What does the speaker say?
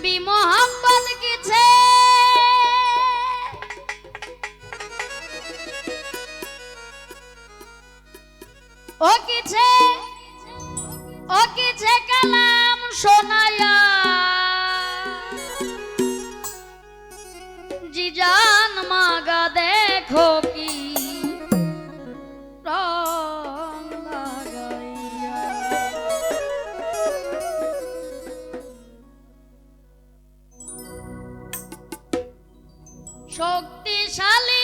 নবী মোহাম্মদ কিছে ও কিছে ও কিছে কালাম শোনায়া জিজান মাগা দেখো শক্তিশালী